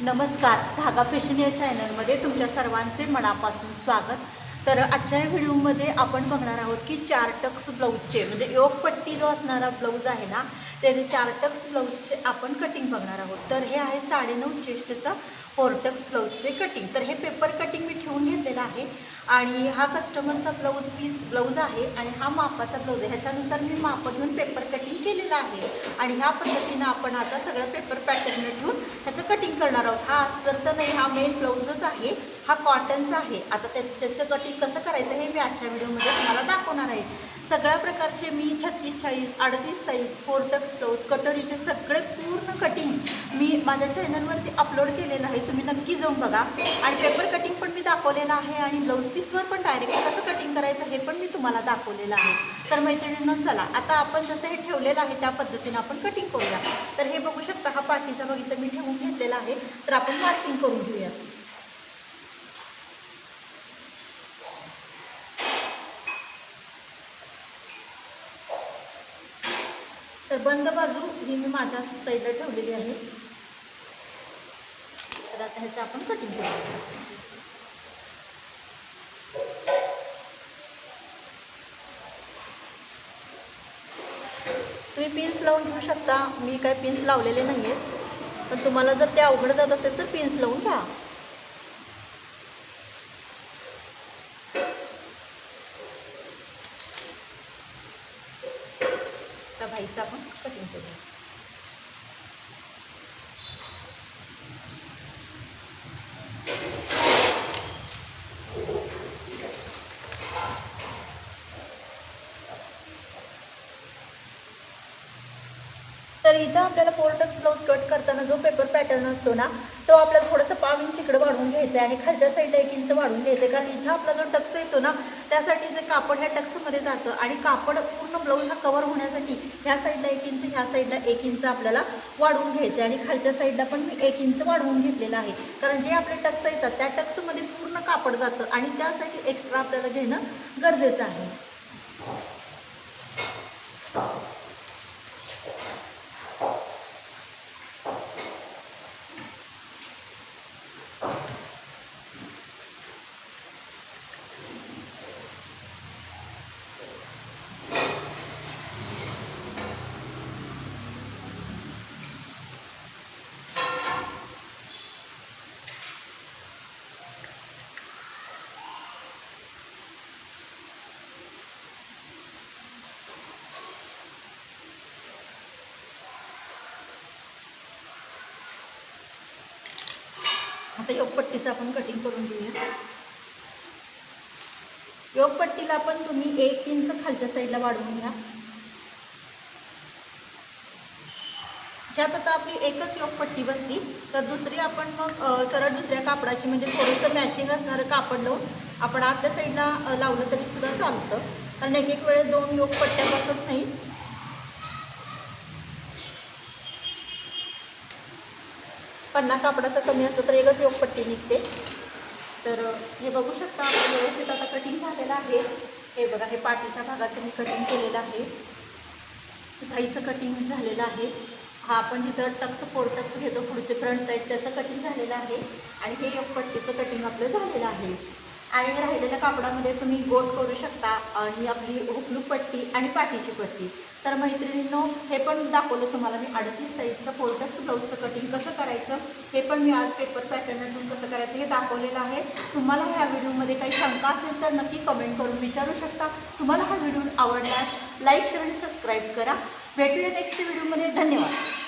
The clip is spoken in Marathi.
नमस्कार धागा फॅशन या चॅनलमध्ये तुमच्या सर्वांचे मनापासून स्वागत. तर आजच्या व्हिडिओमध्ये आपण बघणार आहोत की चार टक्स ब्लाऊजचे म्हणजे योगपट्टी जो असणारा ब्लाऊज आहे ना त्याचे चार टक्स ब्लाऊजचे आपण कटिंग बघणार आहोत. तर हे आहे साडेनऊ चेस्टचं कोर्टक्स ब्लाऊजचे कटिंग तर हे पेपर कटिंग मी ठेवून घेतलेलं आहे. आणि हा कस्टमरचा ब्लाऊज पीस ब्लाऊज आहे आणि हा मापाचा ब्लाऊज आहे. ह्याच्यानुसार मी माप घेऊन पेपर कटिंग केलेलं आहे. आणि ह्या पद्धतीनं आपण आता सगळं पेपर पॅटर्न ठेवून ह्याचं कटिंग करणार आहोत. हा अस्तरचा नाही हा मेन ब्लाऊजच आहे. हा कॉटनचा आहे. आता त्या त्याचं कटिंग कसं करायचं हे मी आजच्या व्हिडिओमध्ये तुम्हाला दाखवणार आहे. सगळ्या प्रकारचे मी छत्तीस चाळीस अडतीस साईज फोर टक्स ब्लाऊज कटोरीचे सगळे पूर्ण कटिंग मी माझ्या चॅनलवरती अपलोड केलेलं आहे. तुम्ही नक्की जाऊन बघा. आणि पेपर कटिंग पण मी दाखवलेलं आहे आणि ब्लाऊज पीसवर पण डायरेक्ट कसं कटिंग करायचं हे पण मी तुम्हाला दाखवलेलं आहे. तर मैत्रिणींना चला. आता आपण जसं हे ठेवलेलं आहे त्या पद्धतीनं आपण कटिंग करूया. तर हे बघू शकता हा पाठीचा बघितलं मी ठेवून घेतलेला आहे. तर आपण मार्किंग करून घेऊया. तर बंद बाजू ही मी माझ्या साईडला ठेवलेली आहे. तर आता ह्याचं आपण कटिंग करू तुम्ही पिन्स लावून घेऊ शकता. मी काय पिन्स लावलेले नाही आहेत पण तुम्हाला जर ते अवघड जात असेल तर पिन्स लावून घ्या. त्या आपण कटिंग करूया. तर इथं आपल्याला पोर्टक्स ब्लाऊज कट करताना जो पेपर पॅटर्न असतो ना तो आपला थोडंसं पाव इंच इकडं वाढवून घ्यायचा आहे. आणि खालच्या साईडला एक इंच वाढवून घ्यायचं आहे. कारण इथं आपला जो टक्स येतो ना त्यासाठी जे कापड ह्या टक्समध्ये जातं आणि कापड पूर्ण ब्लाऊज हा कवर होण्यासाठी ह्या साईडला एक इंच ह्या साईडला एक इंच आपल्याला वाढवून घ्यायचं आहे. आणि खालच्या साईडला पण मी एक इंच वाढवून घेतलेलं आहे. कारण जे आपले टक्स येतात त्या टक्समध्ये पूर्ण कापड जातं आणि त्यासाठी एक्स्ट्रा आपल्याला घेणं गरजेचं आहे. आता योगपट्टीचं आपण कटिंग करून घेऊया. योगपट्टीला पण तुम्ही एक इंच खालच्या साईडला वाढवून घ्या. ज्यात आता आपली एकच योगपट्टी बसली तर दुसरी आपण मग सरळ दुसऱ्या कापडाची म्हणजे थोडंसं मॅचिंग असणारं कापड लावून आपण आतल्या साईडला लावलं तरी सुद्धा चालतं. कारण एक एक वेळेस दोन योगपट्ट्या बसत नाही पन्ना कापडाचं कमी असलं तर एकच योगपट्टी निघते. तर हे बघू शकता आपण व्यवस्थित आता कटिंग झालेलं आहे. हे बघा हे पाठीच्या भागाचं मी कटिंग केलेलं आहे. घाईचं कटिंग झालेलं आहे. हा आपण जिथं टक्स फोर टक्स घेतो पुढचे फ्रंट साईड त्याचं कटिंग झालेलं आहे. आणि हे योगपट्टीचं कटिंग आपलं झालेलं आहे. आणि राहिलेल्या कापडामध्ये तुम्ही गोट करू शकता आणि आपली हुकलू पट्टी आणि पाठीची पट्टी. तर मैत्रिणींनो हे पण दाखवलं तुम्हाला मी अडतीस साईजचं फोल्टक्स ब्लाऊजचं कटिंग कसं करायचं हे पण मी आज पेपर पॅटर्नमधून कसं करायचं हे दाखवलेलं आहे. तुम्हाला ह्या व्हिडिओमध्ये काही शंका असेल तर नक्की कमेंट करून विचारू शकता. तुम्हाला हा व्हिडिओ आवडल्यास लाईक शेअर आणि सबस्क्राईब करा. भेटूया नेक्स्ट व्हिडिओमध्ये धन्यवाद.